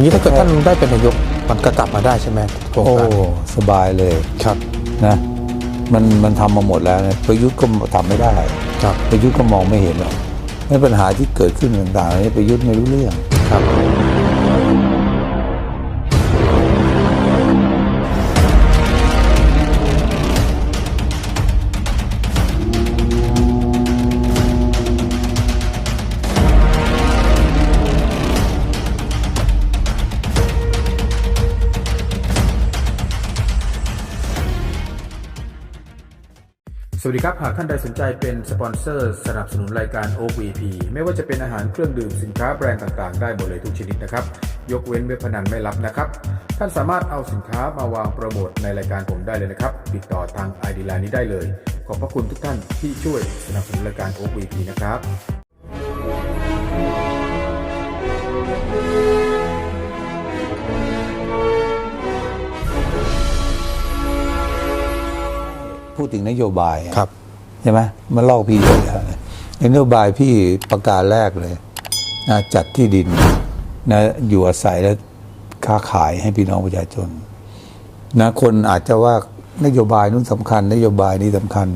นี้ถ้าเกิดท่านได้เป็นนายกมันก็กลับมาได้ใช่ไหมโครงโอ้การสบายเลยครับนะมันมันทำมาหมดแล้วนะประยุทธ์ก็ทำไม่ได้ ครับประยุทธ์ก็มองไม่เห็นหรอกไม่ปัญหาที่เกิดขึ้นต่างๆนี่ประยุทธ์ไม่รู้เรื่อง ครับ วัสดีครับ หากท่านใดสนใจเป็นสปอนเซอร์ สนับสนุนรายการ o v p ไม่ว่าจะเป็นอาหารเครื่องดื่มสินค้าแบรนด์ต่างๆ ได้หมดเลยทุกชนิดนะครับ ยกเว้นเว็บพนันไม่รับนะครับ ท่านสามารถเอาสินค้ามาวางโปรโมทในรายการผมได้เลยนะครับ ติดต่อทาง ID Line นี้ได้เลย ขอบพระคุณทุกท่านที่ช่วยสนับสนุนรายการ o v p นะครับ พูดถึงนโยบายอะครับใช่ไหมมันลอกพี่เลยอะนโยบายพี่ประการแรกเลยนะจัดที่ดินนะอยู่อาศัยและค้าขายให้พี่น้องประชาชนนะคนอาจจะว่านโยบายนู้นสำคัญ นโยบายนี้สำคัญ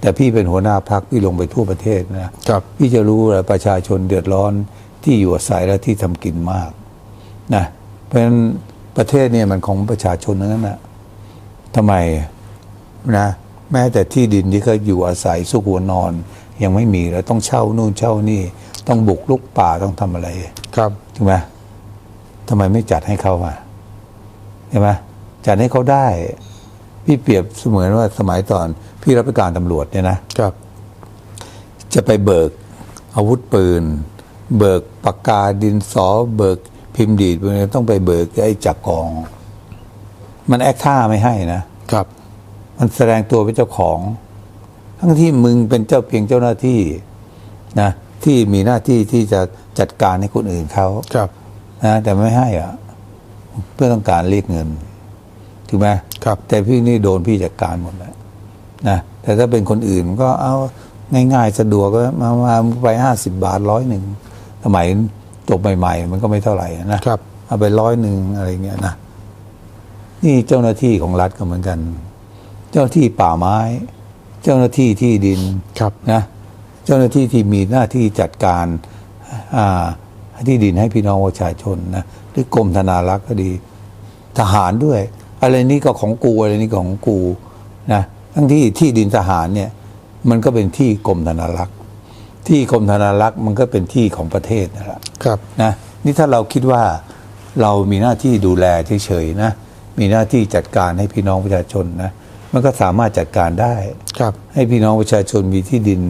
แต่พี่เป็นหัวหน้าพักพี่ลงไปทั่วประเทศนะครับพี่จะรู้เลยประชาชนเดือดร้อนที่อยู่อาศัยและที่ทำกินมากนะเพราะฉะนั้นประเทศเนี่ยมันของประชาชนทั้งนั้นนะทำไมนะ แม้แต่ที่ดินที่เขาอยู่อาศัยสุขหัวนอน ยังไม่มีแล้วต้องเช่านู่นเช่านี่ ต้องบุกลุกป่าต้องทำอะไร ครับถูกไหมทำไมไม่จัดให้เขามาใช่ไหมจัดให้เขาได้ พี่เปรียบเสมือนว่าสมัยตอนพี่รับราชการตำรวจเนี่ยนะครับ จะไปเบิกอาวุธปืน เบิกปากกาดินสอ เบิกพิมพ์ดีดพวกนี้ต้องไปเบิกไอ้จักรกอง มันแอคท่าไม่ให้นะครับ มันแสดงตัวเป็นเจ้าของ ทั้งที่มึงเป็นเจ้าเพียงเจ้าหน้าที่นะที่มีหน้าที่ที่จะจัดการให้คนอื่นเขาครับนะแต่ไม่ให้อะ เพื่อต้องการเรียกเงินถูกไหมครับ แต่พี่นี่โดนพี่จัดการหมดแล้วนะแต่ถ้าเป็นคนอื่นก็เอาง่าย ๆ สะดวกก็มามาไปห้าสิบบาทร้อยหนึ่งสมัยจบใหม่ ๆ มันก็ไม่เท่าไหร่นะครับ เอาไปร้อยหนึ่งอะไรเงี้ยนะนี่เจ้าหน้าที่ของรัฐก็เหมือนกัน เจ้าหน้าที่ป่าไม้ เจ้าหน้าที่ที่ดินครับนะเจ้าหน้าที่ที่มีหน้าที่จัดการอ่าที่ดินให้พี่น้องประชาชนนะหรือกรมธนารักษ์ก็ดี ทหารด้วย อะไรนี้ก็ของกูอะไรนี้ก็ของกูนะทั้งที่ที่ดินทหารเนี่ยมันก็เป็นที่กรมธนารักษ์ ที่กรมธนารักษ์มันก็เป็นที่ของประเทศนั่นแหละครับนะนี่ถ้าเราคิดว่าเรามีหน้าที่ดูแลเฉยๆนะมีหน้าที่จัดการให้พี่น้องประชาชนนะ มันก็สามารถจัดการได้ ครับให้พี่น้องประชาชนมีที่ดิน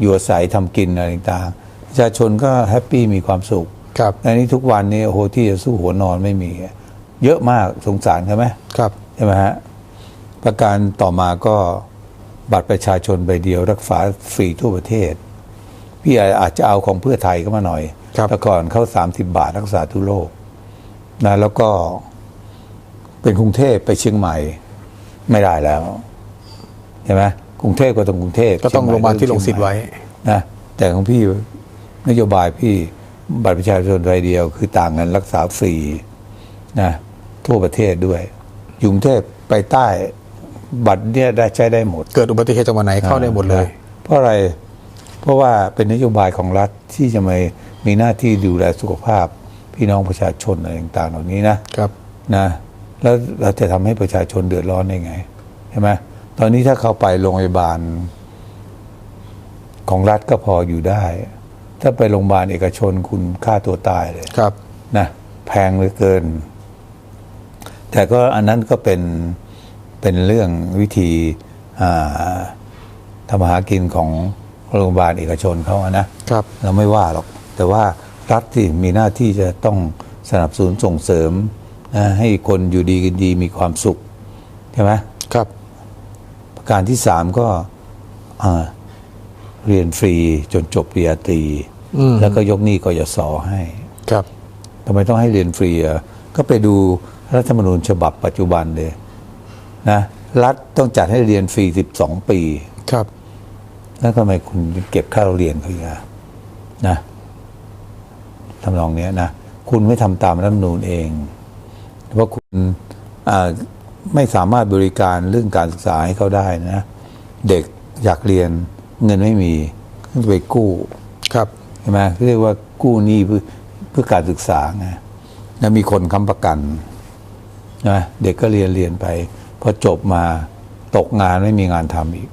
อยู่อาศัยทำกินอะไรต่างๆประชาชนก็แฮปปี้มีความสุขครับแต่นี้ทุกวันนี้โอ้โหที่จะสู้หัวนอนไม่มี เยอะมากสงสารใช่ไหมครับใช่ไหมฮะประการต่อมาก็บัตรประชาชนใบเดียว รักษาฟรีทั่วประเทศ พี่อาจจะเอาของเพื่อไทยเข้ามาหน่อยครับแต่ก่อนเข้าสามสิบาทรักษาทั่วโลกนะแล้วก็เป็นกรุงเทพไปเชียงใหม่ ไม่ได้แล้วใช่ไหมกรุงเทพก็ต้องกรุงเทพก็ต้องเชีลยงใหมาที่ลงสิทธิ์ไว้นะแต่ของพี่นโยบายพี่บัตรประชาชนใบเดียว คือต่างกันรักษาฟรีนะทั่วประเทศด้วยอยู่กรุงเทพไปใต้บัตรเนี่ยได้ใช้ได้หมด เกิดอุบัติเหตุจังหวัดไหนเข้าได้หมดเลยนะเพราะอะไรเพราะว่าเป็นนโยบายของรัฐที่จะมามีหน้าที่ดูแลสุขภาพ พี่น้องประชาชนอะไรต่างๆเหล่านี้นะครับนะ แล้วเราจะทำให้ประชาชนเดือดร้อนได้ไงใช่ไหมตอนนี้ถ้าเข้าไปโรงพยาบาล ของรัฐก็พออยู่ได้ ถ้าไปโรงพยาบาลเอกชนคุณฆ่าตัวตายเลยครับ นะแพงเหลือเกิน แต่ก็อันนั้นก็เป็นเป็นเรื่องวิธีอ่าทำมาหากินของโรงพยาบาลเอกชนเขาอะนะครับ เราไม่ว่าหรอก แต่ว่ารัฐที่มีหน้าที่จะต้องสนับสนุนส่งเสริมนะ ให้คนอยู่ดีกินดีมีความสุขใช่ไหมครับ ประการที่สามก็อ่าเรียนฟรีจนจบปริญญาตรีอืมแล้วก็ยกหนี้กยศให้ครับทำไมต้องให้เรียนฟรีอะก็ไปดูรัฐธรรมนูญฉบับปัจจุบันเลยนะรัฐต้องจัดให้เรียนฟรี12ปีครับ แล้วทำไมคุณเก็บค่าเรียนเขาอีกอะนะทำนองเนี้ยนะ คุณไม่ทำตามรัฐธรรมนูญเอง เพราะคุณอ่าไม่สามารถบริการเรื่องการศึกษาให้เขาได้นะ เด็กอยากเรียนเงินไม่มีก็ไปกู้ครับใช่ไหมเรียกว่ากู้หนี้เพื่อเพื่อการศึกษาไงแล้วมีคนค้ำประกันนะเด็กก็เรียนเรียนไปพอจบมาตกงานไม่มีงานทำอีก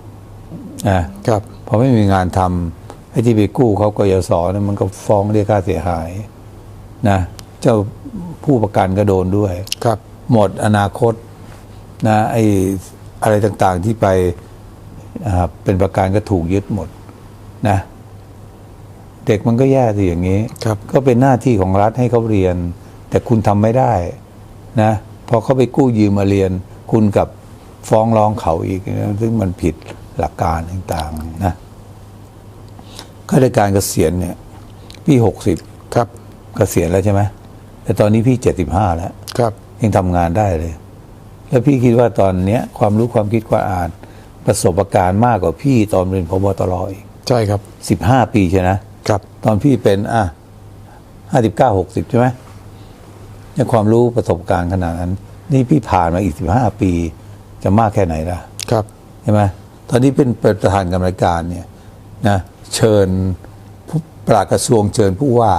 นะครับพอไม่มีงานทำไอ้ที่ไปกู้เขากยศเนี่ยมันก็ฟ้องเรียกค่าเสียหาย นะ เจ้า ผู้ประกันก็โดนด้วย ครับ หมดอนาคตนะไอ้อะไรต่างๆที่ไปอ่าเป็นประกันก็ถูกยึดหมดนะ เด็กมันก็แย่สิอย่างนี้ ครับก็เป็นหน้าที่ของรัฐให้เขาเรียน แต่คุณทำไม่ได้นะพอเขาไปกู้ยืมมาเรียน คุณกับฟ้องร้องเขาอีกนะซึ่งมันผิดหลักการต่างๆนะข้าราชการเกษียณเนี่ย พี่หกสิบครับ เกษียณแล้วใช่ไหม แต่ตอนนี้พี่เจ็ดสิบห้าแล้วครับ ยังทำงานได้เลย แล้วพี่คิดว่าตอนเนี้ยความรู้ความคิดความอ่าน ประสบการณ์มากกว่าพี่ตอนเป็นพบตรอีกใช่ครับสิบห้าปีใช่นะครับ ตอนพี่เป็นอะห้าสิบเก้าหกสิบใช่ไหมเนี่ยความรู้ประสบการณ์ขนาดนั้น นี่พี่ผ่านมาอีกสิบห้าปี จะมากแค่ไหนล่ะ ครับใช่ไหมตอนนี้เป็นประธานกรรมการเนี่ยนะเชิญผู้ปลัดกระทรวงเชิญผู้ว่า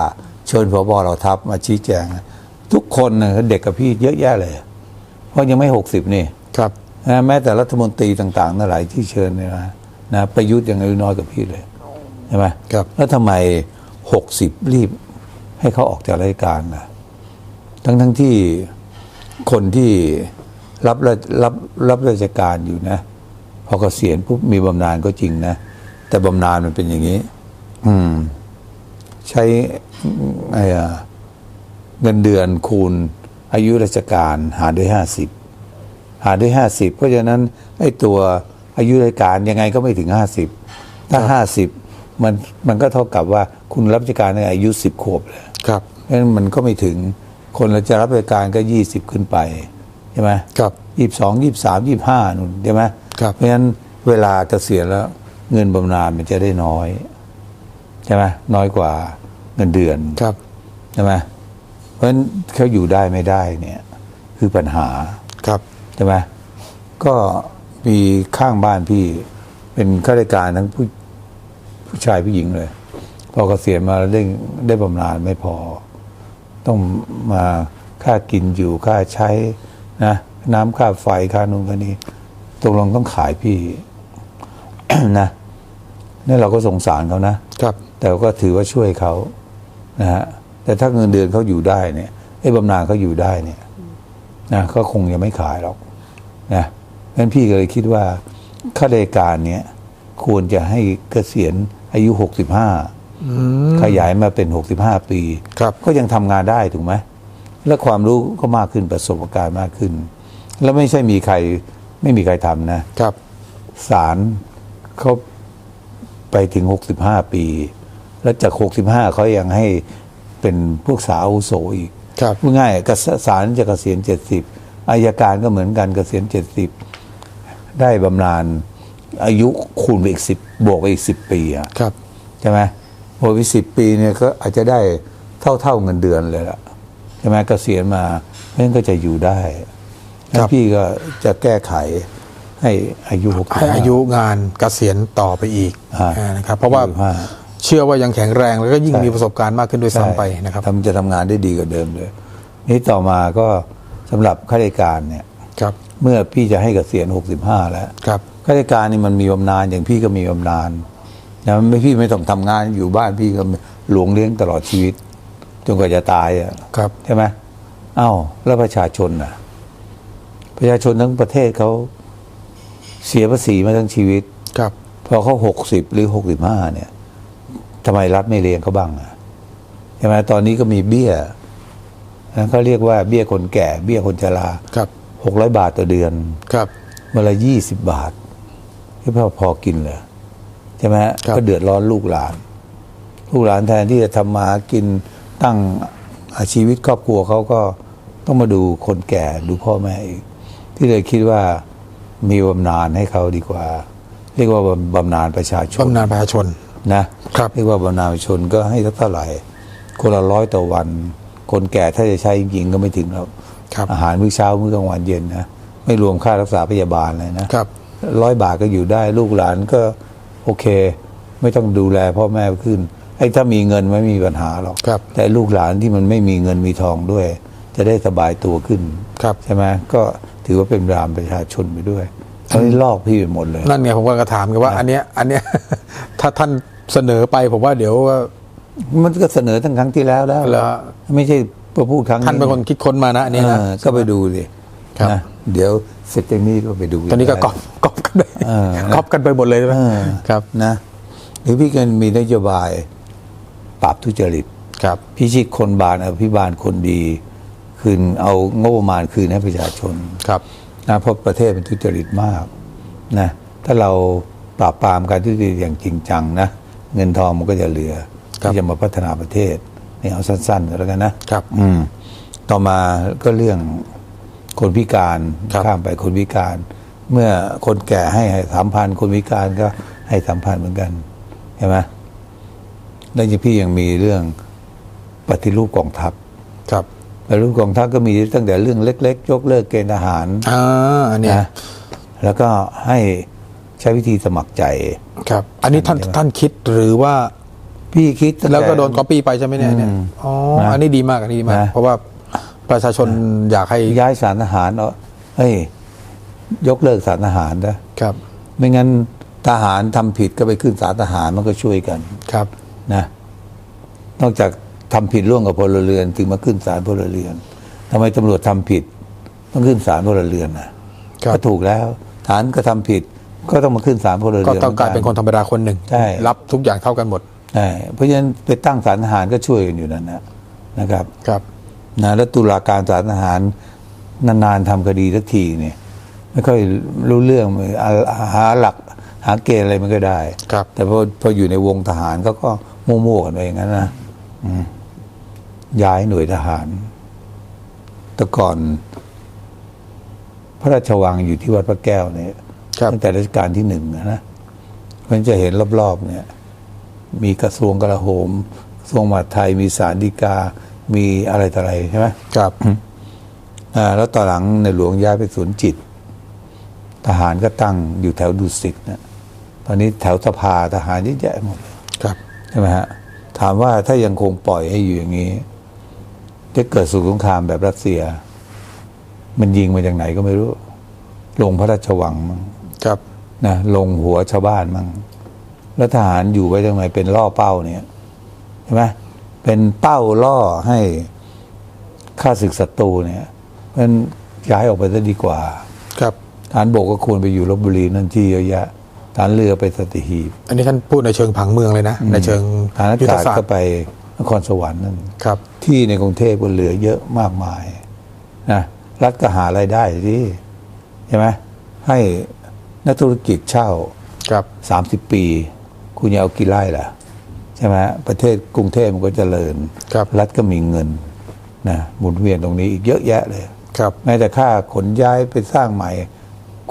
เชิญพบเราทัพมาชี้แจง ทุกคนนะเด็กกับพี่เยอะแยะเลย เพราะยังไม่หกสิบนี่ครับนะแม้แต่รัฐมนตรีต่างๆนั่นหลายที่เชิญเนี่ยนะนะประยุทธ์ยังอายุน้อยกว่าพี่เลยใช่ไหมครับ แล้วทำไมหกสิบรีบให้เขาออกจากราชการล่ะทั้งทั้งๆที่คนที่รับรารับรับราชการอยู่นะ พอเกษียณปุ๊บมีบำนาญก็จริงนะ แต่บำนาญมันเป็นอย่างนี้ อืม ใช้ไอ้อะ เงินเดือนคูณอายุราชการหารด้วยห้าสิบหารด้วยห้าสิบเพราะฉะนั้นไอ้ตัวอายุราชการยังไงก็ไม่ถึงห้าสิบถ้าห้าสิบมันมันก็เท่ากับว่าคุณรับราชการในอายุสิบขวบเลยครับเพราะฉะนั้นมันก็ไม่ถึงคนเราจะรับราชการก็ยี่สิบขึ้นไปใช่ไหมครับยี่สองยี่สามยี่ห้านู่นใช่ไหมครับเพราะฉะนั้นเวลาเกษียณแล้วเงินบำนาญมันจะได้น้อย ใช่ไหมน้อยกว่า เงินเดือนครับใช่ไหมเพราะฉะนั้นเขาอยู่ได้ไม่ได้เนี่ยคือปัญหาครับใช่ไหมก็มีข้างบ้านพี่เป็นข้าราชการทั้งผู้ผู้ชายผู้หญิงเลย พอเกษียณมาได้ได้บำนาญไม่พอ ต้องมาค่ากินอยู่ค่าใช้นะน้ำค่าไฟค่านู่นค่านี้ตกลงต้องขายพี่นะนี่เราก็สงสารเขานะครับ แต่ก็ถือว่าช่วยเขา นะฮะแต่ถ้าเงินเดือนเขาอยู่ได้เนี่ยไอ้บำนาญเขาอยู่ได้เนี่ยนะก็คงยังไม่ขายหรอกนะงั้นพี่ก็เลยคิดว่าข้าราชการเนี่ยควรจะให้เกษียณอายุหกสิบห้าอืมขยายมาเป็นหกสิบห้าปีครับก็ยังทำงานได้ถูกไหมและความรู้ก็มากขึ้นประสบการณ์มากขึ้น แล้วไม่ใช่มีใครไม่มีใครทำนะครับศาลเขาไปถึงหกสิบห้าปี แล้วจากหกสิบห้าเขายังให้เป็นพวกสาวอาวุโสอีกครับพูดง่ายๆกษศาลจะเกษียณเจ็ดสิบอายการก็เหมือนกันเกษียณเจ็ดสิบได้บำนาญอายุคูณไปอีกสิบบวกไปอีกสิบปีอะครับใช่ไหมบวกไปสิบปีเนี่ยก็อาจจะได้เท่าเท่าๆเงินเดือนเลยล่ะใช่ไหมเกษียณมาเพราะฉะนั้นก็จะอยู่ได้แล้วพี่ก็จะแก้ไขให้อายุหกให้อายุงานเกษียณต่อไปอีกอ่าอ่านะครับ เพราะว่าห้า เชื่อว่ายังแข็งแรงแล้วก็ยิ่งใช่มีประสบการณ์มากขึ้นด้วยซ้ำไปนะครับทำจะทำงานได้ดีกว่าเดิมเลยนี่ต่อมาก็สำหรับข้าราชการเนี่ยครับ เมื่อพี่จะให้เกษียณหกสิบห้าแล้วครับข้าราชการนี่มันมีบำนาญอย่างพี่ก็มีบำนาญนะไม่พี่ไม่ต้องทำงานอยู่บ้านพี่ก็หลวงเลี้ยงตลอดชีวิตจนกว่าจะตายอะครับใช่ไหมเอ้าแล้วประชาชนน่ะ ประชาชนทั้งประเทศเขาเสียภาษีมาทั้งชีวิต ครับ พอเขาหกสิบหรือหกสิบห้าเนี่ย ทำไมรัฐไม่เลี้ยงเขาบ้างอะใช่ไหมตอนนี้ก็มีเบี้ยนะเขาเรียกว่าเบี้ยคนแก่ เบี้ยคนชราครับหกร้อยบาทต่อเดือนครับเมื่อละยี่สิบบาทที่พอพอกินเหรอใช่ไหมฮะครับก็เดือดร้อนลูกหลาน ลูกหลานแทนที่จะทำมาหากินตั้งอาชีวิตครอบครัวเขาก็ต้องมาดูคนแก่ดูพ่อแม่อีกที่เลยคิดว่ามีบำนาญให้เขาดีกว่า เรียกว่าบำบำนาญประชาชนบำนาญประชาชน นะครับเรียกว่าบำนาญประชาชนก็ให้สักเท่าไหร่ คนละร้อยต่อวัน คนแก่ถ้าจะใช้จริงๆก็ไม่ถึงแล้วครับอาหารมื้อเช้ามื้อกลางวันเย็นนะไม่รวมค่ารักษาพยาบาลเลยนะครับร้อยบาทก็อยู่ได้ลูกหลานก็โอเค ไม่ต้องดูแลพ่อแม่ขึ้นไอ้ถ้ามีเงินไม่มีปัญหาหรอกครับแต่ลูกหลานที่มันไม่มีเงินมีทองด้วย จะได้สบายตัวขึ้นครับใช่ไหมก็ถือว่าเป็นรามประชาชนไปด้วยตอนนี้ลอกพี่ไปหมดเลย นั่นไงผมก็ถามกันว่า อันเนี้ยอันเนี้ยถ้าท่าน เสนอไปผมว่าเดี๋ยวว่า มันก็เสนอตั้งครั้งที่แล้วแล้วเหรอไม่ใช่พอพูดครั้งท่านเป็นคนคิดค้นมานะอันนี้นะ เออก็ไปดูสิครับ นะเดี๋ยวเสร็จจากนี้ก็ไปดูตอนนี้ก็ได้กอบกอบกันไปเออกอบกันไปหมดเลยใช่ไหมเออครับ นะหรือพี่กันมีนโยบายปราบทุจริต ครับ พิชิตคนบาลอภิบาลคนดี คืนเอางบประมาณคืนให้ประชาชนครับ นะเพราะประเทศมันทุจริตมากนะถ้าเราปราบปรามการทุจริตอย่างจริงจังนะ เงินทองมันก็จะเหลือครับที่จะมาพัฒนาประเทศนี่เอาสั้นๆก็แล้วกันนะครับ อืม ต่อมาก็เรื่องคนพิการครับข้ามไปคนพิการ เมื่อคนแก่ให้สามพันคนพิการก็ให้สามพันเหมือนกันเห็นไหมแล้วยังพี่ยังมีเรื่องปฏิรูปกองทัพ ครับปฏิรูปกองทัพก็มีตั้งแต่เรื่องเล็ก ๆ ยกเลิกเกณฑ์ทหารอ่าอันเนี้ยนะแล้วก็ให้ ใช้วิธีสมัครใจ ครับ อันนี้ท่านใช่ไหมท่านคิดหรือว่าพี่คิดตั้งแล้วก็ต่โดนก๊อปปี้ไปใช่ไหมเนี่ยเนี่ยอืมอ๋อนะอันนี้ดีมากอันนี้ดีมากนะเพราะว่าประชาชนอยากให้ย้ายสารทหารเอาเฮ้ยยกเลิกสารทหารนะครับ ไม่งั้นทหารทำผิดก็ไปขึ้นสารทหารมันก็ช่วยกันครับนะ นอกจากทำผิดร่วมกับพลเรือนถึงมาขึ้นศาลพลเรือนทำไมตำรวจทำผิด ต้องขึ้นศาลพลเรือนนะครับก็ถูกแล้วฐานก็ทำผิด ก็ต้องมาขึ้นศาลพลเรือนก็ต้องกลายเป็นคนธรรมดาคนหนึ่งใช่รับทุกอย่างเท่ากันหมดใช่เพราะฉะนั้นไปตั้งศาลทหารก็ช่วยกันอยู่นั่นนะนะครับครับนะแล้วตุลาการศาลทหารนานๆทำคดีสักทีเนี่ย ไม่ค่อยรู้เรื่องอ่าหาหลักหาเกณฑ์อะไรมันก็ได้ครับ แต่พอพออยู่ในวงทหารเขาก็มั่วๆกันไปอย่างนั้นนะอืมย้ายหน่วยทหาร แต่ก่อน พระราชวังอยู่ที่วัดพระแก้วเนี่ยครับ ตั้งแต่รัชกาลที่หนึ่งนะนะมันจะเห็นรอบๆเนี่ย มีกระทรวงกลาโหมกระทรวงมหาดไทยมีสารดีกา มีอะไรต่ออะไรใช่ไหมครับอ่าแล้วต่อหลังในหลวงย้ายไปศูนย์จิต ทหารก็ตั้งอยู่แถวดุสิตนะตอนนี้แถวสภาทหารเยอะแยะหมดครับใช่ไหมฮะถามว่าถ้ายังคงปล่อยให้อยู่อย่างนี้ จะเกิดสงครามแบบรัสเซีย มันยิงมาจากไหนก็ไม่รู้ ลงพระราชวังมั้ง ครับนะลงหัวชาวบ้านมั่งแล้วทหารอยู่ไว้ทำไมเป็นล่อเป้าเนี่ยใช่ไหมเป็นเป้าล่อให้ข้าศึกศัตรูเนี่ยมันย้ายออกไปซะดีกว่า ครับฐานบกก็ควรไปอยู่ลบบุรีนั่นที่เยอะแยะฐานเรือไปสติหีบอันนี้ท่านพูดในเชิงผังเมืองเลยนะ ในเชิงฐานอายุทธกาศศาสตก็ร์ไปนครสวรรค์นั่นครับ ที่ในกรุงเทพก็เหลือเยอะมากมายนะรัฐก็หารายได้ที่ใช่ไหมให้ นักธุรกิจเช่าครับสามสิบปี คุณจะเอากี่ไร่ล่ะ ใช่ไหมประเทศกรุงเทพมันก็เจริญครับรัฐก็มีเงินนะหมุนเวียนตรงนี้อีกเยอะแยะเลย ครับ แม้แต่ค่าขนย้ายไปสร้างใหม่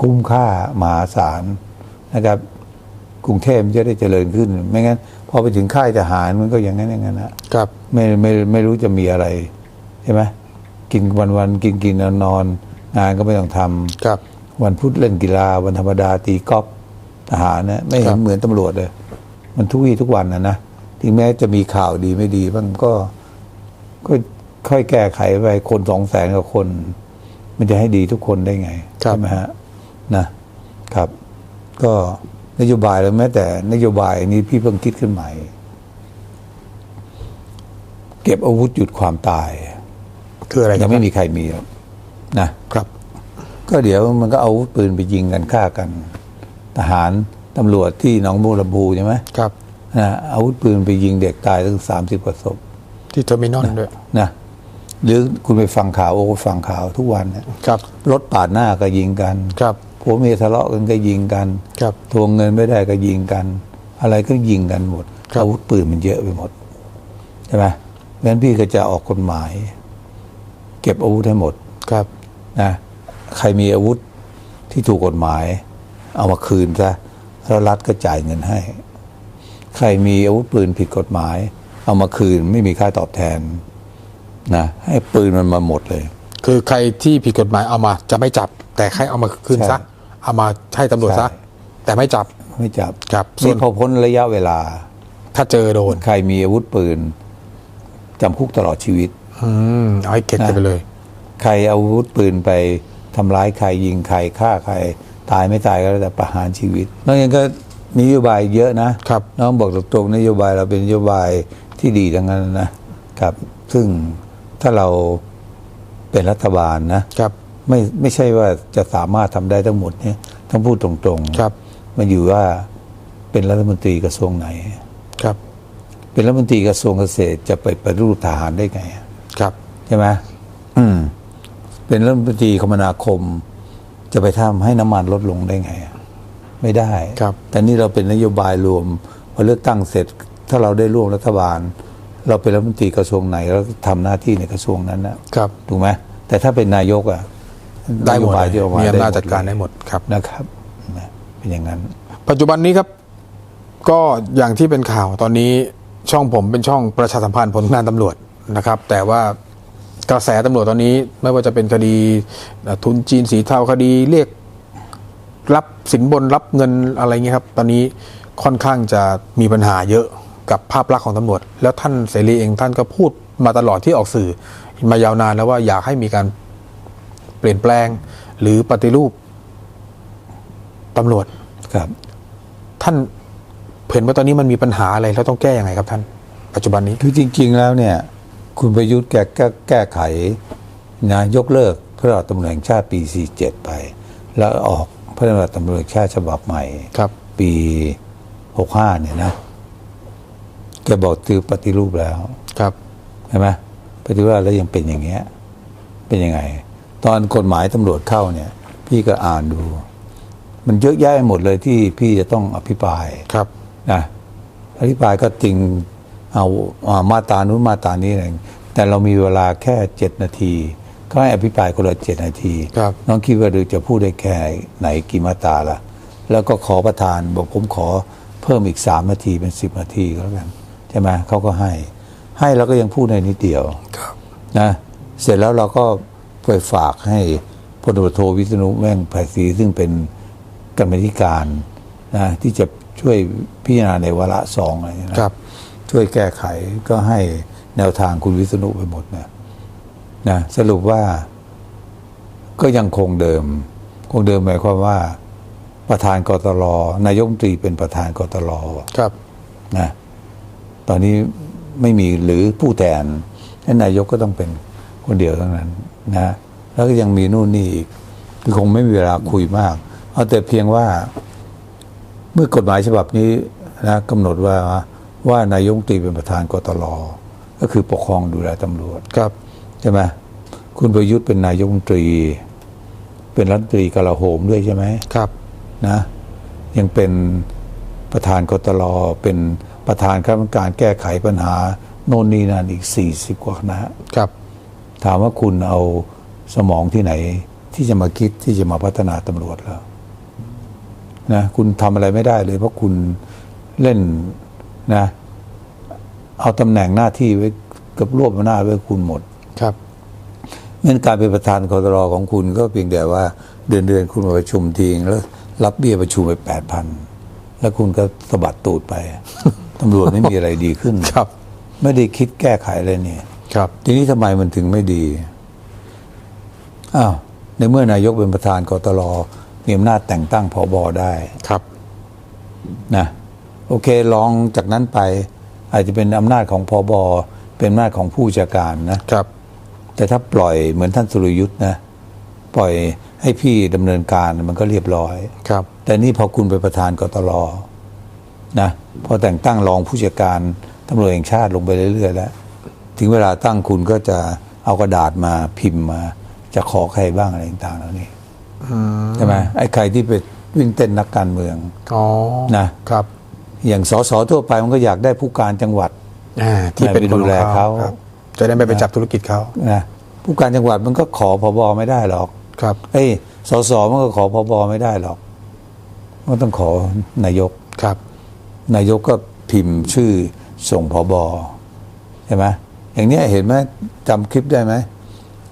คุ้มค่ามหาศาลนะครับ กรุงเทพมันจะได้เจริญขึ้น ไม่งั้นพอไปถึงค่ายทหารมันก็อย่างนั้นอย่างนั้นนะครับไม่ไม่ไม่รู้จะมีอะไรใช่ไหมกินวันวันๆกินกินนอนนอนงานก็ไม่ต้องทำครับ วันพุธเล่นกีฬา วันธรรมดาตีกอล์ฟทหารนะไม่เห็ครันบเหมือนตำรวจเลย มันทุกวี่ทุกวันนะนะถึงแม้จะมีข่าวดีไม่ดีบ้างก็ก็ค่อยแก้ไขไปคนสองแสนกว่าคน มันจะให้ดีทุกคนได้ไงครับใช่ไหมฮะนะครับ ก็นโยบายแล้วแม้แต่นโยบายนี้พี่เพิ่งคิดขึ้นใหม่ เก็บอาวุธหยุดความตาย คืออะไรคยัรับงไม่มีใครมีหรอกนะครับ ก็เดี๋ยวมันก็เอาอาวุธปืนไปยิงกันฆ่ากัน ทหารตำรวจที่หนองบัวลำพูใช่ไหมครับนะอาวุธปืนไปยิงเด็กตายตั้งสามสิบกว่าศพที่เทอร์มินอลด้วยนะหรือคุณไปฟังข่าวโอ้ฟังข่าวทุกวันนะครับรถปาดหน้าก็ยิงกันครับผัวเมียทะเลาะกันก็ยิงกันครับทวงเงินไม่ได้ก็ยิงกัน อะไรก็ยิงกันหมดครับอาวุธปืนมันเยอะไปหมดใช่ไหมเพราะฉะนั้นพี่ก็จะออกกฎหมาย เก็บอาวุธให้หมดครับนะ ใครมีอาวุธที่ถูกกฎหมาย เอามาคืนซะแล้วรัฐก็จ่ายเงินให้ ใครมีอาวุธปืนผิดกฎหมาย เอามาคืนไม่มีค่าตอบแทนนะให้ปืนมันมาหมดเลย คือใครที่ผิดกฎหมายเอามาจะไม่จับ แต่ใครเอามาคืนใช่ซะเอามาให้ตำรวจใช่ซะแต่ไม่จับไม่จับครับส่นี่วนพอพ้นระยะเวลา ถ้าเจอโดนใครมีอาวุธปืนจำคุกตลอดชีวิต อืมเอาให้เข็ดกันไปเลย ใครเอาอาวุธปืนไป ทำร้ายใครยิงใครฆ่าใคร ตายไม่ตายก็แล้วแต่ประหารชีวิตนอกจากนั้นก็นโยบายเยอะนะครับ น้องบอกตรงๆนโยบายเราเป็นนโยบายที่ดีทั้งนั้นนะครับ ซึ่งถ้าเราเป็นรัฐบาลนะครับ ไม่ไม่ใช่ว่าจะสามารถทำได้ทั้งหมดเนี่ยต้องพูดตรงๆครับ มันอยู่ว่าเป็นรัฐมนตรีกระทรวงไหนครับ เป็นรัฐมนตรีกระทรวงเกษตรจะไปปฏิรูปทหารได้ไงครับใช่ไหมอืม เป็นรัฐมนตรีคมนาคม จะไปทำให้น้ำมันลดลงได้ไง ไม่ได้ครับ แต่นี่เราเป็นนโยบายรวมพอเลือกตั้งเสร็จ ถ้าเราได้ร่วมรัฐบาล เราเป็นรัฐมนตรีกระทรวงไหนเราทำหน้าที่ในกระทรวงนั้นนะครับถูกไหมแต่ถ้าเป็นนายกอะได้หมดนโยบายที่ออกมามีอำนาจได้หมจัดการได้หมดครับนะครับนะเป็นอย่างนั้น ปัจจุบันนี้ครับ ก็อย่างที่เป็นข่าวตอนนี้ช่องผมเป็นช่องประชาสัมพันธ์ผลงานตำรวจนะครับ แต่ว่า กระแสตำรวจตอนนี้ ไม่ว่าจะเป็นคดีทุนจีนสีเทาคดีเรียกรับสินบนรับเงินอะไรเงี้ยครับ ตอนนี้ค่อนข้างจะมีปัญหาเยอะกับภาพลักษณ์ของตำรวจ แล้วท่านเสรีเองท่านก็พูดมาตลอดที่ออกสื่อ มายาวนานแล้วว่าอยากให้มีการเปลี่ยนแปลง หรือปฏิรูปตำรวจครับ ท่านเห็นว่าตอนนี้มันมีปัญหาอะไรแล้วต้องแก้อยังไงครับท่าน ปัจจุบันนี้คือจริง ๆ แล้วเนี่ย คุณประยุทธ์แกก็แก้ไขนะยกเลิกพระราชตำรวจแห่งชาติปี 47 ไป แล้วออกพระราชตำรวจแห่งชาติฉบับใหม่ครับ ปี 65 เนี่ยนะแกบอกตือปฏิรูปแล้วครับใช่ไหมปฏิรูปแล้วยังเป็นอย่างเงี้ย เป็นยังไง ตอนกฎหมายตำรวจเข้าเนี่ย พี่ก็อ่านดู มันเยอะแยะไปหมดเลยที่พี่จะต้องอภิปรายครับนะอธิบายก็จริง เอาเอามาตรานู้นมาตรานี้เองแต่เรามีเวลาแค่เจ็ดนาที ก็ให้อภิปรายคนละเจ็ดนาทีครับน้องคิดว่าดูจะพูดได้แค่ไหนกี่มาตราละแล้วก็ขอประธานบอกผมขอเพิ่มอีกสามนาทีเป็นสิบนาทีก็แล้วกันใช่ไหมเขาก็ให้ ให้แล้วก็ยังพูดในนิดเดียวครับนะเสร็จแล้วเราก็ไปฝากให้พลตำรวจโทวิษณุแม่งไผ่ศรีซึ่งเป็นกรรมธิการนะที่จะช่วยพิจารณาในวาระสองอะไรเนี่ยนะครับ ช่วยแก้ไขก็ให้แนวทางคุณวิษณุไปหมดนะนะสรุปว่าก็ยังคงเดิม คงเดิมหมายความว่าประธานกตลนายกรัฐมนตรีเป็นประธานกตลครับนะตอนนี้ไม่มีหรือผู้แทนท่านนายกก็ต้องเป็นคนเดียวเท่านั้นนะแล้วก็ยังมีนู่นนี่อีกคือคงไม่มีเวลาคุยมากเอาแต่เพียงว่า เมื่อกฎหมายฉบับนี้นะกำหนดว่า ว่านายกรัฐมนตรีเป็นประธานกตลก็คือปกครองดูแลตำรวจครับใช่ไหมคุณประยุทธ์เป็นนายกรัฐมนตรี เป็นรัฐมนตรีกลาโหมด้วยใช่ไหมครับนะ ยังเป็นประธานกตลเป็นประธานคณะกรรมการแก้ไขปัญหา โน่นนี่นั่นอีกสี่สิบกว่าคณะครับ ถามว่าคุณเอาสมองที่ไหน ที่จะมาคิดที่จะมาพัฒนาตำรวจแล้วนะคุณทำอะไรไม่ได้เลย เพราะคุณเล่น นะเอาตำแหน่งหน้าที่ไว้กับรวบอำนาจไว้คุณหมดครับเงื่อนการเป็นประธานกตรของคุณก็เพียงแต่ว่าเดือนเดือนๆคุณมาประชุมทีงแล้วรับเบี้ยประชุมไปแปดพันแล้วคุณก็สะบัดตูดไปตำรวจไม่มีอะไรดีขึ้นครับ ไม่ได้คิดแก้ไขเลยเนี่ย ครับ ทีนี้ทำไมมันถึงไม่ดีอ้าวในเมื่อนายกเป็นประธานกตรมีอำนาจแต่งตั้งผบได้ครับ นะ โอเคลองจากนั้นไป อาจจะเป็นอำนาจของพบเป็นอำนาจของผู้จัดการนะครับ แต่ถ้าปล่อยเหมือนท่านสุรยุทธ์นะ ปล่อยให้พี่ดำเนินการมันก็เรียบร้อยครับ แต่นี่พอคุณเป็นประธานกตลนะพอแต่งตั้งรองผู้จัดการตำรวจแห่งชาติลงไปเรื่อยๆแล้ว ถึงเวลาตั้งคุณก็จะเอากระดาษมาพิมพ์มา จะขอใครบ้างอะไรต่างๆแล้วนี่ใช่ไหมไอ้ใครที่ไปวิ่งเต้นนักการเมืองอ๋อนะ ครับ อย่างสสทั่วไปมันก็อยากได้ผู้การจังหวัดอ่าที่เป็นไปคนดูของแลเขาครับจะได้ไม่ไปจับธุรกิจเขานะผู้การจังหวัดมันก็ขอพบไม่ได้หรอก ครับเอ้ยสสมันก็ขอพบไม่ได้หรอกมันต้องขอนายกครับ นายกก็พิมพ์ชื่อส่งพบใช่ไหมอย่างเนี้ยเห็นไหมจำคลิปได้ไหม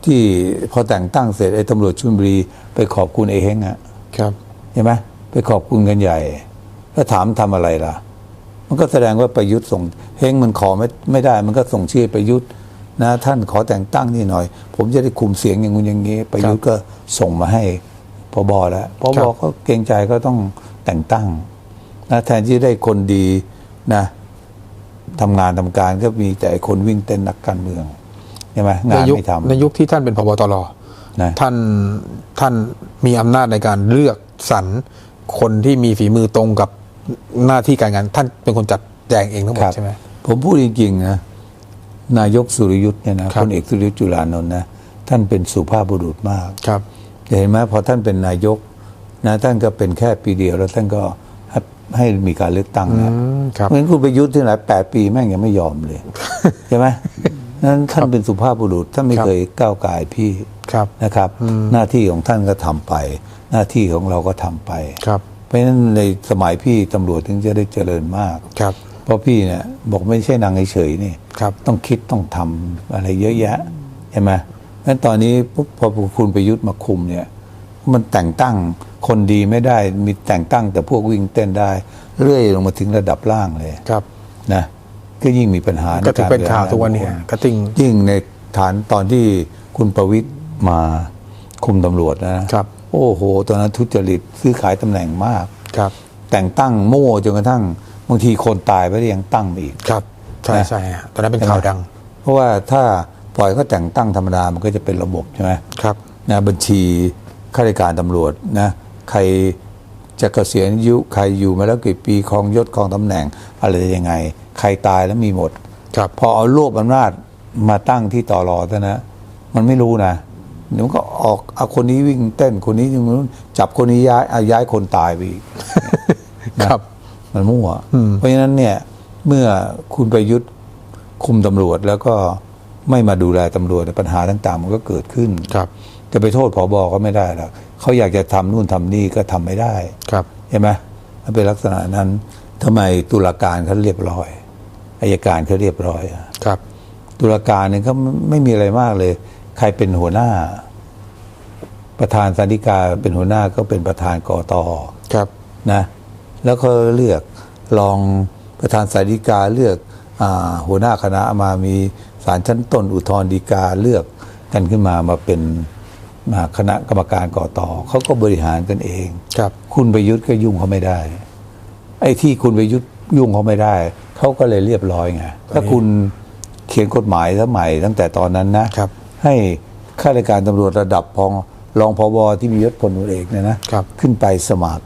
ที่พอแต่งตั้งเสร็จไอ้ตำรวจชุนบุรีไปขอบคุณเอเฮงอะครับเห็นไหมไปขอบคุณกันใหญ่ แล้วถามทำอะไรล่ะ มันก็แสดงว่าประยุทธ์ส่งเฮงมันขอไม่ไม่ได้ มันก็ส่งชื่อประยุทธ์นะท่านขอแต่งตั้งนี่หน่อย ผมจะได้คุมเสียงอย่างงู้นอย่างนี้ ประยุทธ์ก็ส่งมาให้พบแล้วพครับบก็เกรงใจก็ต้องแต่งตั้งนะแทนที่ได้คนดีนะทำงานทำการก็มีแต่คนวิ่งเต้นนักการเมืองใช่ไหมงานในยุคไม่ทำในยุคที่ท่านเป็นพบตรนะท่านท่านมีอำนาจในการเลือกสรรคนที่มีฝีมือตรงกับ หน้าที่การงานท่านเป็นคนจัดแจงเองทั้งหมดใช่ไหมผมพูดจริงๆนะนายกสุริยุทธ์เนี่ยนะครับพลเอกสุริยุทธ์จุลานนท์นะท่านเป็นสุภาพบุรุษมากครับเห็นไหมพอท่านเป็นนายกนะท่านก็เป็นแค่ปีเดียวแล้วท่านก็ให้ให้มีการเลือกตั้งนะอืมครับเหมือนคุณประยุทธ์ที่ไหนแปดปีแม่งยังไม่ยอมเลยใช่ไหมนั้นท่านเป็นสุภาพบุรุษท่านไม่ครับเคยก้าวไก่ายพี่ครับนะครับ หน้าที่ของท่านก็ทำไป หน้าที่ของเราก็ทำไปครับเพ ราะฉะนั้นในสมัยพี่ตำรวจถึงจะได้เจริญมากครับ เพราะพี่เนี่ยบอกไม่ใช่นางเฉยๆนี่ครับต้องคิดต้องทำอะไรเยอะแยะใช่ไหมงั้นตอนนี้ปุ๊บพอคุณประยุทธ์มาคุมเนี่ย มันแต่งตั้งคนดีไม่ได้มีแต่งตั้งแต่พวกวิ่งเต้นได้ เรื่อยลงมาถึงระดับล่างเลยครับนะก็ยิ่งมีปัญหาก็ถึงเป็นข่าวใรทุกวันนี้บริหารก็ติงยิ่งในฐานตอนที่คุณประวิตยมาคุมตำรวจนะครับ โอ้โห ตอนนั้นทุจริตซื้อขายตำแหน่งมากครับ แต่งตั้งโม่จนกระทั่งบางทีคนตายไปแล้วยังตั้งมาอีกครับใช่นะใช่ฮะตอนนั้นเป็นข่าวดัง เพราะว่าถ้าปล่อยเขาแต่งตั้งธรรมดามันก็จะเป็นระบบใช่ไหมครับนะบัญชีข้าราชการตำรวจนะใครจะเกษียณอายุใครอยู่มาแล้วกี่ปีครองยศครองตำแหน่งอะไรยังไง ใครตายแล้วมีหมด ครับ พอเอารวบอำนาจมาตั้งที่ต่อรอซะนะ มันไม่รู้นะ เดี๋ยวมันก็ออกเอาคนนี้วิ่งเต้นคนนี้อย่างนู้นจับคนนี้ย้ายเอาย้ายคนตายไปอีกครับ มันมั่วเพราะฉะนั้นเนี่ย เมื่อคุณประยุทธ์คุมตำรวจแล้วก็ไม่มาดูแลตำรวจปัญหาต่าง ๆ มันก็เกิดขึ้นครับจะไปโทษผอบอก็ไม่ได้หรอกเขาอยากจะทำนู่นทำนี่ก็ทำไม่ได้ครับใช่ไหมมันเป็นลักษณะนั้นทำไมตุลาการเขาเรียบร้อยอายการเขาเรียบร้อยอะครับ ตุลาการเนี่ยก็ไม่มีอะไรมากเลย ใครเป็นหัวหน้า ประธานสันติกาเป็นหัวหน้าก็เป็นประธานกอตอครับนะ แล้วก็เลือกรองประธานสาธิกาเลือกอาหัวหน้าคณะมามีศาลชั้นต้นอุทธรณ์ฎีกาเลือกกันขึ้นมามาเป็นมาคณะกรรมการก่อต่อเขาก็บริหารกันเอง ครับ คุณประยุทธ์ก็ยุ่งเขาไม่ได้ ไอ้ที่คุณประยุทธ์ยุ่งเขาไม่ได้เขาก็เลยเรียบร้อยไงถ้าคุณเขียนกฎหมายสมัยตั้งแต่ตอนนั้นนะครับ ให้ข้าราชการตำรวจระดับพองรองพบที่มียศพลตำรวจเอกเนี่ยนะครับขึ้นไปสมัคร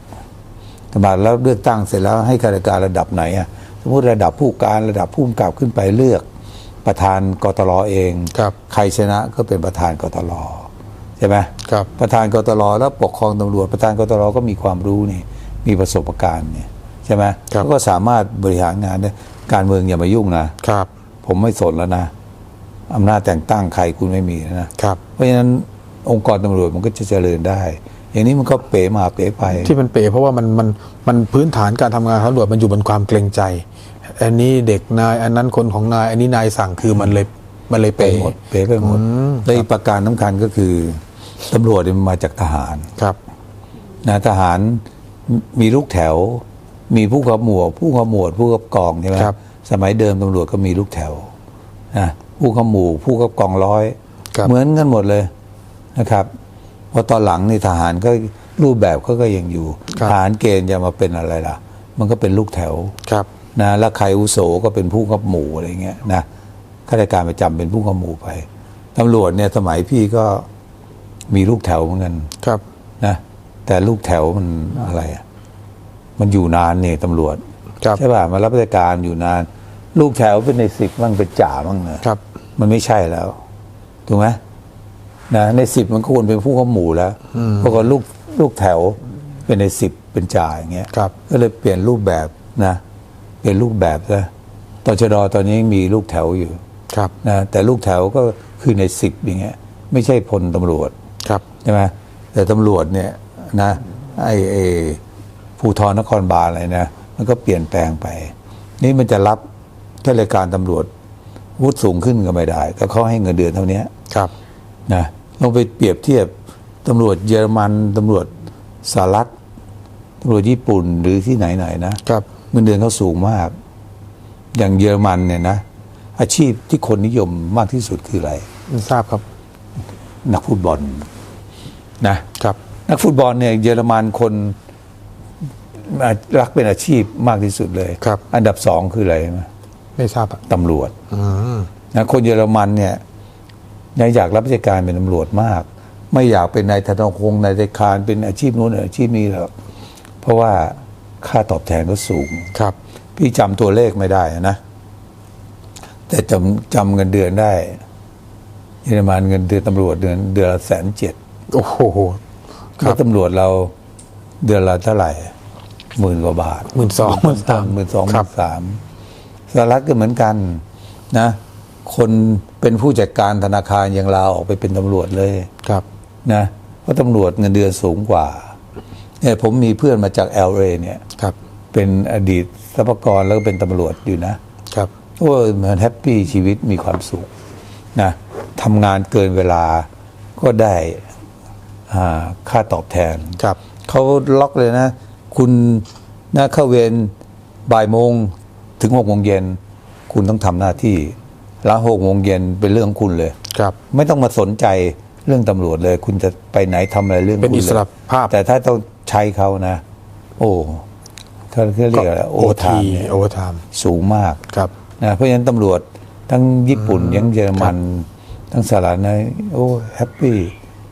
สมัครแล้วเลือกตั้งเสร็จแล้วให้ข้าราชการระดับไหนอะสมมติระดับผู้การระดับผู้กำกับขึ้นไปเลือกประธานกตลเองครับใครชนะก็เป็นประธานกตลใช่ไหมครับประธานกตลแล้วปกครองตำรวจประธานกตลก็มีความรู้นี่มีประสบการณ์เนี่ยใช่ไหมครับเขาก็สามารถบริหารงานได้การเมืองอย่ามายุ่งนะครับ ผมไม่สนแล้วนะ อำนาจแต่งตั้งใครคุณไม่มีนะครับ เพราะฉะนั้นองค์กรตำรวจมันก็จะเจริญได้ อย่างนี้มันก็เป๋มาเป๋ไป ที่มันเป๋เพราะว่ามันมันมันพื้นฐานการทำงานของตำรวจมันอยู่บนความเกรงใจ อันนี้เด็กนาย อันนั้นคนของนาย อันนี้นายสั่งคือมันเลยมันเลยเป๋เป๋หมดเป๋ไปหมดอืมและอีกประการสำคัญก็คือตำรวจเนี่ยมันมาจากทหารครับนะทหารมีลูกแถว มีผู้ขับหมวดผู้ขับหมวดผู้ขับกองใช่ไหมครับสมัยเดิมตำรวจก็มีลูกแถวนะ ผู้ขับหมู่ ผู้ขับกองร้อยครับเหมือนกันหมดเลยนะครับพอตอนหลังนี่ทหารก็รูปแบบเขาก็ยังอยู่ครับทหารเกณฑ์จะมาเป็นอะไรล่ะ มันก็เป็นลูกแถวครับนะแล้วใครอุโสก็เป็นผู้ขับหมู่อะไรเงี้ยนะข้าราชการประจำเป็นผู้ขับหมู่ไปตำรวจเนี่ยสมัยพี่ก็มีลูกแถวเหมือนกันครับนะแต่ลูกแถวมันอะไรอะมันอยู่นานเนี่ยตำรวจครับใช่ป่ะมารับราชการอยู่นาน ลูกแถวเป็นในสิบมั่งเป็นจ่ามั่งเนอะครับ มันไม่ใช่แล้ว ถูกไหมนะในสิบมันก็ควรเป็นผู้ขับหมู่แล้วเพราะว่าลูกลูกแถวเป็นในสิบเป็นจ่าอย่างเงี้ยครับก็เลยเปลี่ยนรูปแบบนะเปลี่ยนรูปแบบซะตชดตอนนี้ยังมีลูกแถวอยู่ครับนะแต่ลูกแถวก็คือในสิบอย่างเงี้ย ไม่ใช่พลตำรวจครับใช่ไหมแต่ตำรวจเนี่ยนะไอ้ไอ้ภูธรนครบาลอะไรนะมันก็เปลี่ยนแปลงไป นี่มันจะรับข้าราชการตำรวจ วุฒิสูงขึ้นก็ไม่ได้ ก็เขาให้เงินเดือนเท่านี้ครับนะลองไปเปรียบเทียบตำรวจเยอรมันตำรวจสหรัฐตำรวจญี่ปุ่นหรือที่ไหนๆนะครับเงินเดือนเขาสูงมาก อย่างเยอรมันเนี่ยนะอาชีพที่คนนิยมมากที่สุดคืออะไรไม่ทราบครับ นักฟุตบอลนะครับ นักฟุตบอลเนี่ยเยอรมันคนอะรักเป็นอาชีพมากที่สุดเลยครับ อันดับสองคืออะไรรู้ไหม ไม่ทราบอะตำรวจอืมนะคนเยอรมันเนี่ยยังอยากรับราชการเป็นตำรวจมาก ไม่อยากเป็นนายธนงคงนายทหารเป็นอาชีพนู้นอาชีพนี้หรอกเพราะว่าค่าตอบแทนก็สูงครับ พี่จำตัวเลขไม่ได้นะ แต่จำจำเงินเดือนได้เยอรมันเงินเดือนตำรวจเดือนเดือนละแสนเจ็ดโอ้โหครัแล้วบตำรวจเราเดือนละเท่าไหร่หมื่นกว่าบาทหมื่นสองหมื่นสามหมื่นสองหครัมื่บนสาม สหรัฐก็เหมือนกันนะคนเป็นผู้จัดการธนาคารยังลาออกไปเป็นตำรวจเลยครับนะเพราะตำรวจเงินเดือนสูงกว่าเนี่ยผมมีเพื่อนมาจาก LA เนี่ยครับ เป็นอดีตทรัพยากรแล้วก็เป็นตำรวจอยู่นะครับโอ้ยมันแฮปปี้ชีวิตมีความสุขนะทำงานเกินเวลาก็ได้อ่าค่าตอบแทนครับเขาล็อกเลยนะ คุณนะเข้าเวรบ่ายโมง ถึงหกโมงเย็นคุณต้องทำหน้าที่แล้วหกโมงเย็นเป็นเรื่องของคุณเลยครับ ไม่ต้องมาสนใจเรื่องตำรวจเลย คุณจะไปไหนทำอะไรเรื่องเป็นคุณอิลยสระภาพ แต่ถ้าต้องใช้เขานะ โอ้เขาเรียกอะไรโอโอทาทีมเนี่ยโอเวอร์ไทม์สูงมากครับนะเพราะฉะนั้นตำรวจทั้งญี่ปุ่นทั้งเยอรมัน ทั้งสหรัฐนะโอ้แฮปปี้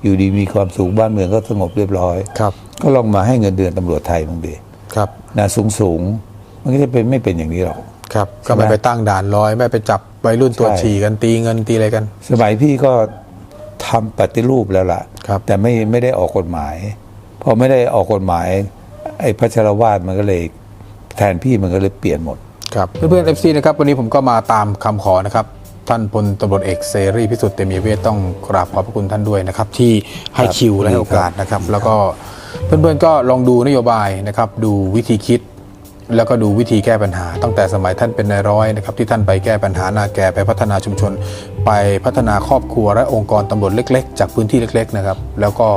อยู่ดีมีความสุขบ้านเมืองก็สงบเรียบร้อยครับ ก็ลองมาให้เงินเดือนตำรวจไทยบ้างดิครับนะสูงสูงๆ มันก็จะเป็นไม่เป็นอย่างนี้หรอก ครับใช่ก็ไหมไม่ไปตั้งด่านร้อย ไม่ไปจับวัยรุ่นตัวจใช่ฉี่กันตีเงินตีอะไรกัน สมัยพี่ก็ทำปฏิรูปแล้วล่ะครับแต่ไม่ไม่ได้ออกกฎหมาย พอไม่ได้ออกกฎหมาย ไอ้พัชรวาดมันก็เลยแทนพี่มันก็เลยเปลี่ยนหมด ครับเพื่อนๆ FC นะครับวันนี้ผมก็มาตามคำขอนะครับท่านพลตำรวจเอกเสรีพิสุทธิ์เตมียเวทต้องกราบขอบพระคุณท่านด้วยนะครับ ที่ให้ครับคิวและให้โอกาสนะครับ แล้วก็เพื่อนๆก็ลองดูนโยบายนะครับ ดูวิธีคิด แล้วก็ดูวิธีแก้ปัญหา ตั้งแต่สมัยท่านเป็นนายร้อยนะครับที่ท่านไปแก้ปัญหานาแก่ไปพัฒนาชุมชน ไปพัฒนาครอบครัวและองค์กรตำรวจเล็ก ๆ จากพื้นที่เล็กๆนะครับแล้วก็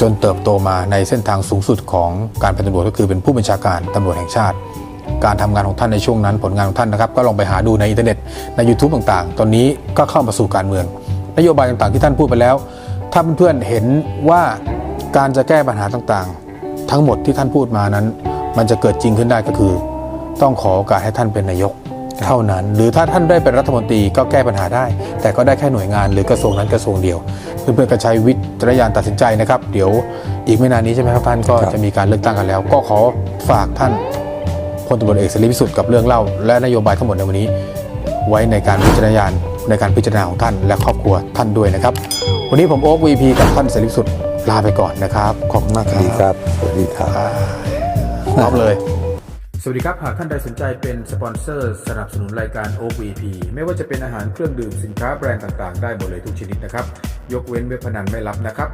จนเติบโตมาในเส้นทางสูงสุดของการเป็นตำรวจก็คือเป็นผู้บัญชาการตำรวจแห่งชาติ การทำงานของท่านในช่วงนั้น ผลงานของท่านนะครับ ก็ลองไปหาดูในอินเทอร์เน็ตใน YouTube ต่างๆ ตอนนี้ก็เข้ามาสู่การเมือง นโยบายต่างๆที่ท่านพูดไปแล้ว ถ้าเพื่อนๆเห็นว่าการจะแก้ปัญหาต่างๆ ทั้งหมดที่ท่านพูดมานั้น มันจะเกิดจริงขึ้นได้ก็คือ ต้องขอโอกาสให้ท่านเป็นนายกเท่านั้น หรือถ้าท่านได้เป็นรัฐมนตรีก็แก้ปัญหาได้ แต่ก็ได้แค่หน่วยงานหรือกระทรวงนั้นกระทรวงเดียวเพื่อนๆก็ใช้วิจารณญาณตัดสินใจนะครับ เดี๋ยวอีกไม่นานนี้ใช่ไหมครับท่านก็ครับจะมีการเลือกตั้งกันแล้ว ก็ขอฝากท่านพลตำรวจเอกเสรีพิสุทธิ์กับเรื่องเล่า และนโยบายทั้งหมดในวันนี้ ไว้ในการวิจารณญาณในการพิจารณาของท่านและครอบครัวท่านด้วยนะครับ วันนี้ผมโอ๊ควีพีกับท่านเสรีพิสุทธิ์ลาไปก่อนนะครับ ขอบคุณมากสควัสดีครับรับสวัสดีครับ พร้อมเลยสวัสดีครับ หากท่านใดสนใจเป็นสปอนเซอร์สนับสนุนรายการ OVP ไม่ว่าจะเป็นอาหารเครื่องดื่มสินค้าแบรนด์ต่างๆ ได้หมดเลยทุกชนิดนะครับ ยกเว้นเว็บพนันไม่รับนะครับ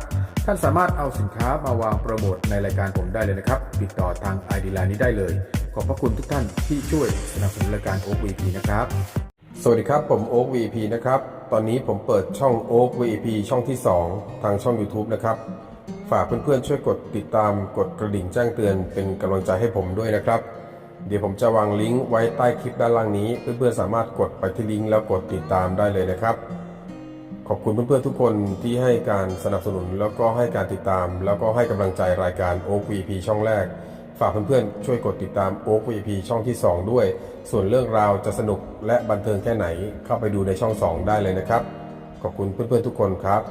ท่านสามารถเอาสินค้ามาวางโปรโมทในรายการผมได้เลยนะครับ ติดต่อทาง ID Line นี้ได้เลย ขอบพระคุณทุกท่านที่ช่วยสนับสนุนรายการ OVP นะครับ สวัสดีครับ ผมโอ๊ค VP นะครับ ตอนนี้ผมเปิดช่องโอ๊ค VP ช่องที่ 2 ทางช่อง YouTube นะครับ ฝากเพื่อนๆช่วยกดติดตามกดกระดิ่งแจ้งเตือนเป็นกำลังใจให้ผมด้วยนะครับ เดี๋ยวผมจะวางลิงก์ไว้ใต้คลิปด้านล่างนี้ เพื่อนๆสามารถกดไปที่ลิงก์แล้วกดติดตามได้เลยนะครับ ขอบคุณเพื่อนๆทุกคนที่ให้การสนับสนุนแล้วก็ให้การติดตาม แล้วก็ให้กำลังใจรายการโอ๊ค VP ช่องแรก ฝากเพื่อนๆช่วยกดติดตามโอ๊ค VP ช่องที่ 2 ด้วย ส่วนเรื่องราวจะสนุกและบันเทิงแค่ไหนเข้าไปดูในช่อง 2 ได้เลยนะครับ ขอบคุณเพื่อนๆทุกคนครับ